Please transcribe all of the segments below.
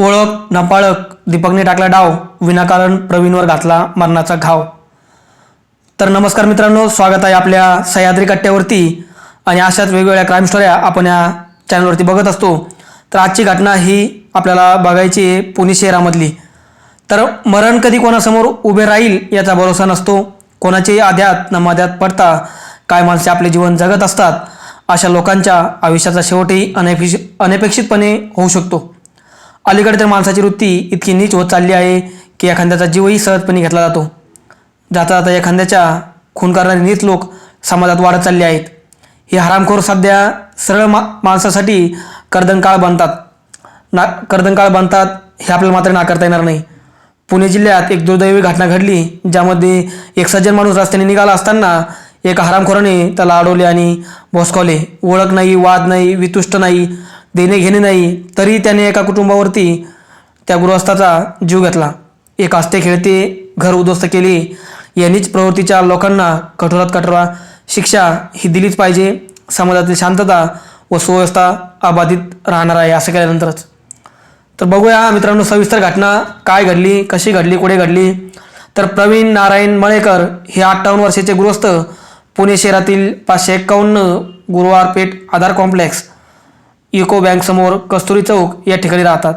ओळख नपाळक दीपकने टाकला डाव विनाकारण प्रवीणवर घातला मरणाचा घाव. तर नमस्कार मित्रांनो स्वागत आहे आपल्या सह्याद्री कट्ट्यावरती आणि अशाच वेगवेगळ्या क्राईम स्टोऱ्या आपण या चॅनलवरती बघत असतो. तर आजची घटना ही आपल्याला बघायची आहे पुणे शहरामधली. तर मरण कधी कोणासमोर उभे राहील याचा भरोसा नसतो. कोणाचेही आध्यात न मध्यात पडता काय माणसे आपले जीवन जगत असतात अशा लोकांच्या आयुष्याचा शेवटही अनपेक्षित अनपेक्षितपणे होऊ शकतो. अलीकडे तर माणसाची वृत्ती इतकी नीच होत चालली आहे की एखाद्याचा जीवही सहजपणे घेतला जातो. जाता जाता एखाद्याच्या खून करणारे नीच लोक समाजात वाढत चालले आहेत. हे हरामखोर सध्या सरळ मा माणसासाठी कर्दनकाळ बनतात. ना कर्दनकाळ बनतात हे आपल्याला मात्र नाकारता येणार नाही. पुणे जिल्ह्यात एक दुर्दैवी घटना घडली ज्यामध्ये एक सज्जन माणूस रस्त्याने निघाला असताना एका हरामखोराने त्याला अडवले आणि भोसकावले. ओळख नाही वाद नाही वितुष्ट नाही. देणे घेणे नाही तरी त्याने एका कुटुंबावरती त्या गृहस्थाचा जीव घेतला. एक असते खेळते घर उद्ध्वस्त केले. यांनीच प्रवृत्तीच्या लोकांना कठोरात कठोर शिक्षा ही दिलीच पाहिजे. समाजातील शांतता व सुव्यवस्था अबाधित राहणार आहे असं केल्यानंतरच. तर बघूया मित्रांनो सविस्तर घटना काय घडली कशी घडली कुठे घडली? तर प्रवीण नारायण मळेकर हे अठ्ठावन्न वर्षाचे गृहस्थ पुणे शहरातील पाचशे एक्कावन्न गुरुवार पेठ आधार कॉम्प्लेक्स युको बँकसमोर कस्तुरी चौक या ठिकाणी राहतात.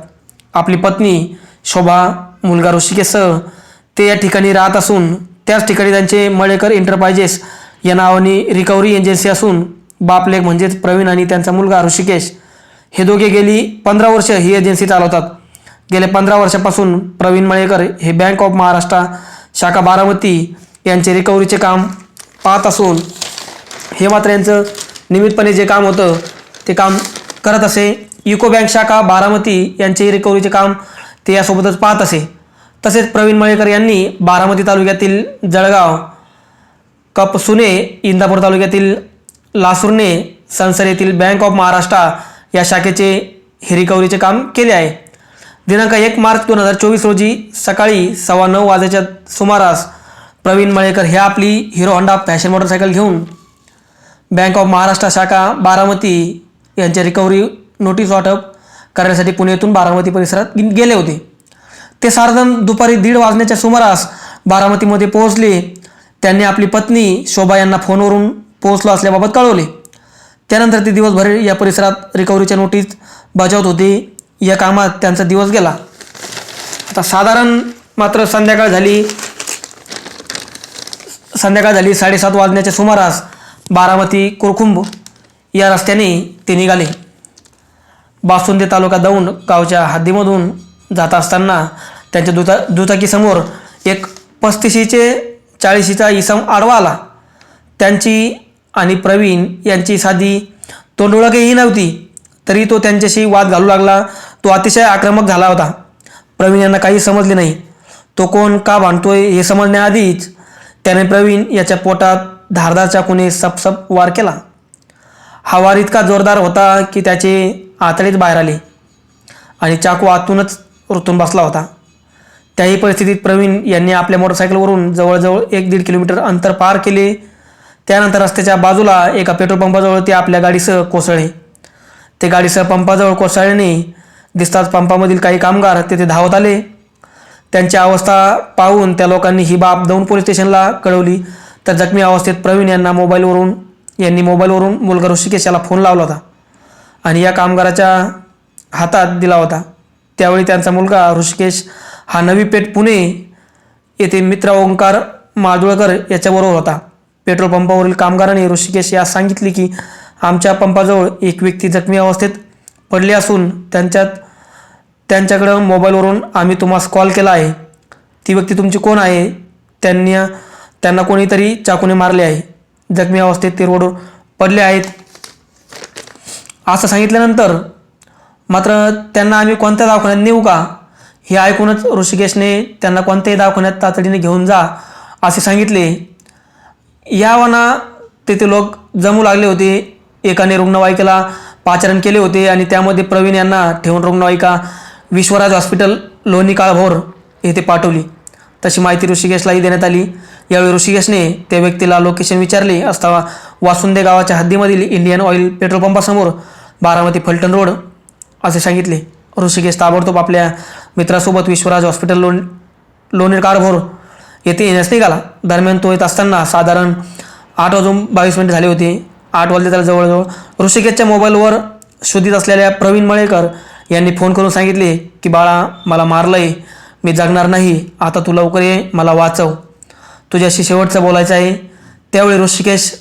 आपली पत्नी शोभा मुलगा ऋषिकेसह ते या ठिकाणी राहत असून त्याच ठिकाणी त्यांचे मळेकर एंटरप्राइजेस या नावाने रिकव्हरी एजन्सी असून बापलेख म्हणजेच प्रवीण आणि त्यांचा मुलगा ऋषिकेश हे दोघे गेली पंधरा वर्ष ही एजन्सी चालवतात. गेल्या पंधरा वर्षापासून प्रवीण मळेकर हे बँक ऑफ महाराष्ट्र शाखा बारामती यांचे रिकव्हरीचे काम पाहत असून हे मात्र यांचं नियमितपणे जे काम होतं ते काम करत असे. युको बँक शाखा बारामती यांचे रिकव्हरीचे काम ते यासोबतच पाहत असे. तसेच प्रवीण मळेकर यांनी बारामती तालुक्यातील जळगाव कपसुने इंदापूर तालुक्यातील लासुर्णे संसर येथील बँक ऑफ महाराष्ट्र या शाखेचे हे रिकव्हरीचे काम केले आहे. दिनांक एक मार्च दोन हजार चोवीस रोजी सकाळी सव्वा नऊ वाजेच्या सुमारास प्रवीण मळेकर हे आपली हिरो होंडा फॅशन मोटरसायकल घेऊन बँक ऑफ महाराष्ट्र शाखा बारामती यांच्या रिकव्हरी नोटीस वाटप करण्यासाठी पुण्यातून बारामती परिसरात गेले होते. ते साधारण दुपारी दीड वाजण्याच्या सुमारास बारामतीमध्ये पोहोचले. त्यांनी आपली पत्नी शोभा यांना फोनवरून पोहोचलो असल्याबाबत कळवले. त्यानंतर ते दिवसभर या परिसरात रिकव्हरीच्या नोटीस बजावत होते. या कामात त्यांचा दिवस गेला. आता साधारण मात्र संध्याकाळ झाली. संध्याकाळ झाली साडेसात वाजण्याच्या सुमारास बारामती कुरकुंभ या रस्त्याने ते निघाले. बासुंदे तालुका दौंड गावच्या हद्दीमधून जात असताना त्यांच्या दुचा दुचाकीसमोर एक पस्तीशीचे चाळीशीचा इसम आडवा आला. त्यांची आणि प्रवीण यांची साधी तोंडोळखही नव्हती तरी तो त्यांच्याशी वाद घालू लागला. तो अतिशय आक्रमक झाला होता. प्रवीण यांना काही समजले नाही. तो कोण का भांडतोय हे समजण्याआधीच त्याने प्रवीण याच्या पोटात धारदार चाकूने सपसप वार केला. हा वार इतका जोरदार होता की त्याचे आतडेच बाहेर आले. आणि चाकू आतूनच रुतून बसला होता. त्याही परिस्थितीत प्रवीण यांनी आपल्या मोटरसायकलवरून जवळजवळ एक दीड किलोमीटर अंतर पार केले. त्यानंतर रस्त्याच्या बाजूला एका पेट्रोल पंपाजवळ ते आपल्या गाडीसह कोसळले. ते गाडीसह पंपाजवळ कोसळल्याने दिसताच पंपामधील काही कामगार तेथे धावत आले. त्यांची अवस्था पाहून त्या लोकांनी ही बाब दौंड पोलीस स्टेशनला कळवली. तर जखमी अवस्थेत प्रवीण यांना मोबाईलवरून यांनी मोबाईलवरून मुलगा ऋषिकेश याला फोन लावला होता. आणि या कामगाराच्या हातात दिला होता. त्यावेळी त्यांचा मुलगा ऋषिकेश हा नवी पेठ पुणे येथे मित्र ओंकार मादुळकर याच्याबरोबर होता. पेट्रोल पंपावरील कामगाराने ऋषिकेश यास सांगितले की आमच्या पंपाजवळ एक व्यक्ती जखमी अवस्थेत पडली असून त्यांच्यात त्यांच्याकडं मोबाईलवरून आम्ही तुम्हाला कॉल केला आहे. ती व्यक्ती तुमची कोण आहे? त्यांनी त्यांना कोणीतरी चाकूने मारले आहे. जखमी अवस्थेत ते रोडवर पडले आहेत. असं सांगितल्यानंतर मात्र त्यांना आम्ही कोणत्या दवाखान्यात नेऊ का? हे ऐकूनच ऋषिकेशने त्यांना कोणत्याही दवाखान्यात तातडीने घेऊन जा असे सांगितले. यावना तेथे लोक जमू लागले होते. एकाने रुग्णवाहिकेला पाचारण केले होते आणि त्यामध्ये प्रवीण यांना ठेवून रुग्णवाहिका विश्वराज हॉस्पिटल लोणी काळभोर येथे पाठवली. तशी माहिती ऋषिकेशलाही देण्यात आली. यावेळी ऋषिकेशने त्या व्यक्तीला लोकेशन विचारले. असता वासुंदे गावाच्या हद्दीमधील इंडियन ऑइल पेट्रोल पंपासमोर बारामती फलटण रोड असे सांगितले. ऋषिकेश ताबडतोब आपल्या मित्रासोबत विश्वराज हॉस्पिटल लोण लोणेर कारभोर येथे येण्यास निघाला. दरम्यान तो येत असताना साधारण आठ वाजून बावीस मिनिटं झाले होते. आठ वाजले त्याला जवळजवळ ऋषिकेशच्या मोबाईलवर शोधित असलेल्या प्रवीण मळेकर यांनी फोन करून सांगितले की बाळा मला मारलंय. मी जगणार नाही. आता तू लवकर ये मला वाचव. तुझ्याशी शेवटचं बोलायचं आहे. त्यावेळी ऋषिकेश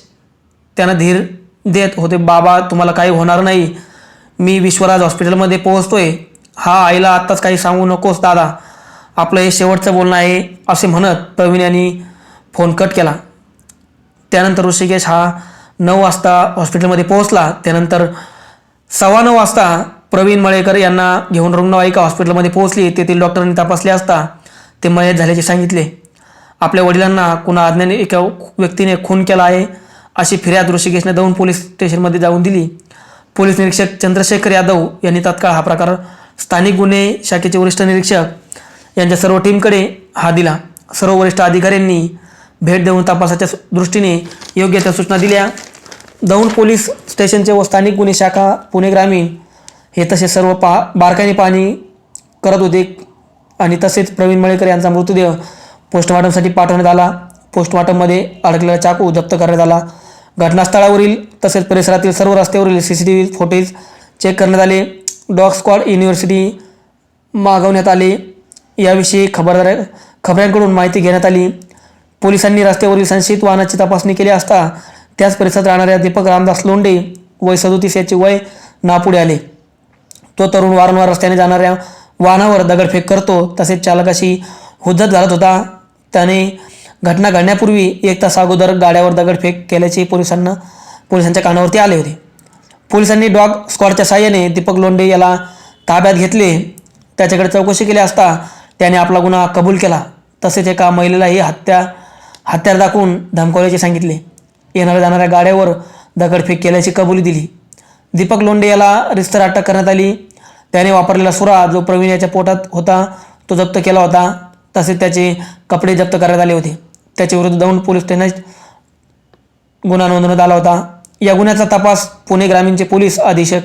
त्यांना धीर देत होते बाबा तुम्हाला काही होणार नाही. मी विश्वराज हॉस्पिटलमध्ये पोहोचतोय. हा आईला आत्ताच काही सांगू नकोस दादा. आपलं हे शेवटचं बोलणं आहे असे म्हणत प्रवीण यांनी फोन कट केला. त्यानंतर ऋषिकेश हा नऊ वाजता हॉस्पिटलमध्ये पोहोचला. त्यानंतर सव्वा नऊ वाजता प्रवीण मळेकर यांना घेऊन रुग्णवाहिका हॉस्पिटलमध्ये पोहोचली. तेथील डॉक्टरांनी तपासले असता ते मयत झाल्याचे सांगितले. आपल्या वडिलांना कुणा अज्ञानी एका व्यक्तीने खून केला आहे अशी फिर्याद ऋषिकेशने दौंड पोलीस स्टेशनमध्ये जाऊन दिली. पोलीस निरीक्षक चंद्रशेखर यादव यांनी तात्काळ हा प्रकार स्थानिक गुन्हे शाखेचे वरिष्ठ निरीक्षक यांच्या सर्व टीमकडे हा दिला. सर्व वरिष्ठ अधिकाऱ्यांनी भेट देऊन तपासाच्या दृष्टीने योग्य त्या सूचना दिल्या. दौंड पोलीस स्टेशनचे व स्थानिक गुन्हे शाखा पुणे ग्रामीण हे तसे सर्व पा बारकाईने पाहणी करत होते आणि तसेच प्रवीण मळेकर यांचा मृतदेह पोस्टमॉर्टमसाठी पाठवण्यात आला. पोस्टमॉर्टममध्ये अडकलेला चाकू जप्त करण्यात आला. घटनास्थळावरील तसेच परिसरातील सर्व रस्त्यावरील C C T V footage check करण्यात आले. डॉग स्क्वॉड युनिव्हर्सिटी मागवण्यात आले. याविषयी खबरदार खबऱ्यांकडून माहिती घेण्यात आली. पोलिसांनी रस्त्यावरील संशयित वाहनाची तपासणी केली असता त्याच परिसरात राहणाऱ्या दीपक रामदास लोंढे वय सदोतीस याचे वय नापुढे आले. तो तरुण वारंवार रस्त्याने जाणाऱ्या वाहनावर दगडफेक करतो. तसेच चालकाशी हुज्जत घालत होता. त्याने घटना घडण्यापूर्वी एक तास अगोदर गाड्यावर दगडफेक केल्याचे पोलिसांना पोलिसांच्या कानावरती आले होते. पोलिसांनी डॉग स्क्वॉडच्या साह्याने दीपक लोंढे याला ताब्यात घेतले. त्याच्याकडे चौकशी केली असता त्याने आपला गुन्हा कबूल केला. तसेच एका महिलेलाही हत्या हत्यार दाखवून धमकावल्याचे सांगितले. येणाऱ्या जाणाऱ्या गाड्यावर दगडफेक केल्याची कबुली दिली. दीपक लोंढे याला रिस्तर अटक करण्यात आली. त्याने वापरलेला सुरा जो प्रवीण याच्या पोटात होता तो जप्त केला होता. तसेच त्याचे कपडे जप्त करण्यात आले होते. त्याच्याविरुद्ध दौंड पोलीस ठाण्यात गुन्हा नोंदवण्यात आला होता. या गुन्ह्याचा तपास पुणे ग्रामीणचे पोलीस अधीक्षक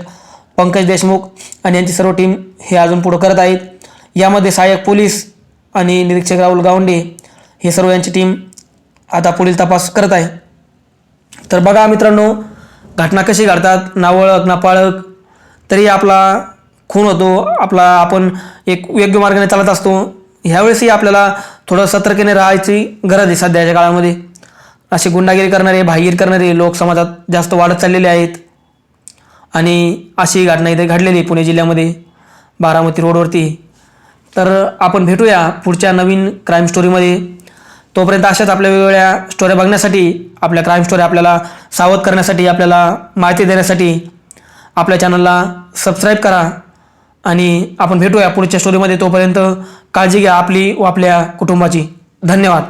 पंकज देशमुख आणि यांची सर्व टीम हे अजून पुढं करत आहेत. यामध्ये सहाय्यक पोलीस आणि निरीक्षक राहुल गावंडे हे सर्व यांची टीम आता पुढील तपास करत आहे. तर बघा मित्रांनो घटना कशी घडतात? नावळक नापाळक तरी आपला खून होतो. आपला आपण एक योग्य मार्गाने चालत असतो. ह्यावेळेसही आपल्याला थोडं सतर्कने राहायची गरज आहे सध्याच्या काळामध्ये. असे गुंडागिरी करणारे भाईगिरी करणारे लोक समाजात जास्त वाढत चाललेले आहेत. आणि अशी घटना इथे घडलेली आहे पुणे जिल्ह्यामध्ये बारामती रोडवरती. तर आपण भेटूया पुढच्या नवीन क्राईम स्टोरीमध्ये तोपर्यंत अशाच आपल्या वेगवेगळ्या स्टोऱ्या बघण्यासाठी आपल्या क्राईम स्टोरी आपल्याला सावध करण्यासाठी आपल्याला माहिती देण्यासाठी आपल्या चॅनलला सबस्क्राईब करा. आणि आपण भेटूया पुढच्या स्टोरीमध्ये तोपर्यंत काळजी घ्या आपली व आपल्या कुटुंबाची. धन्यवाद.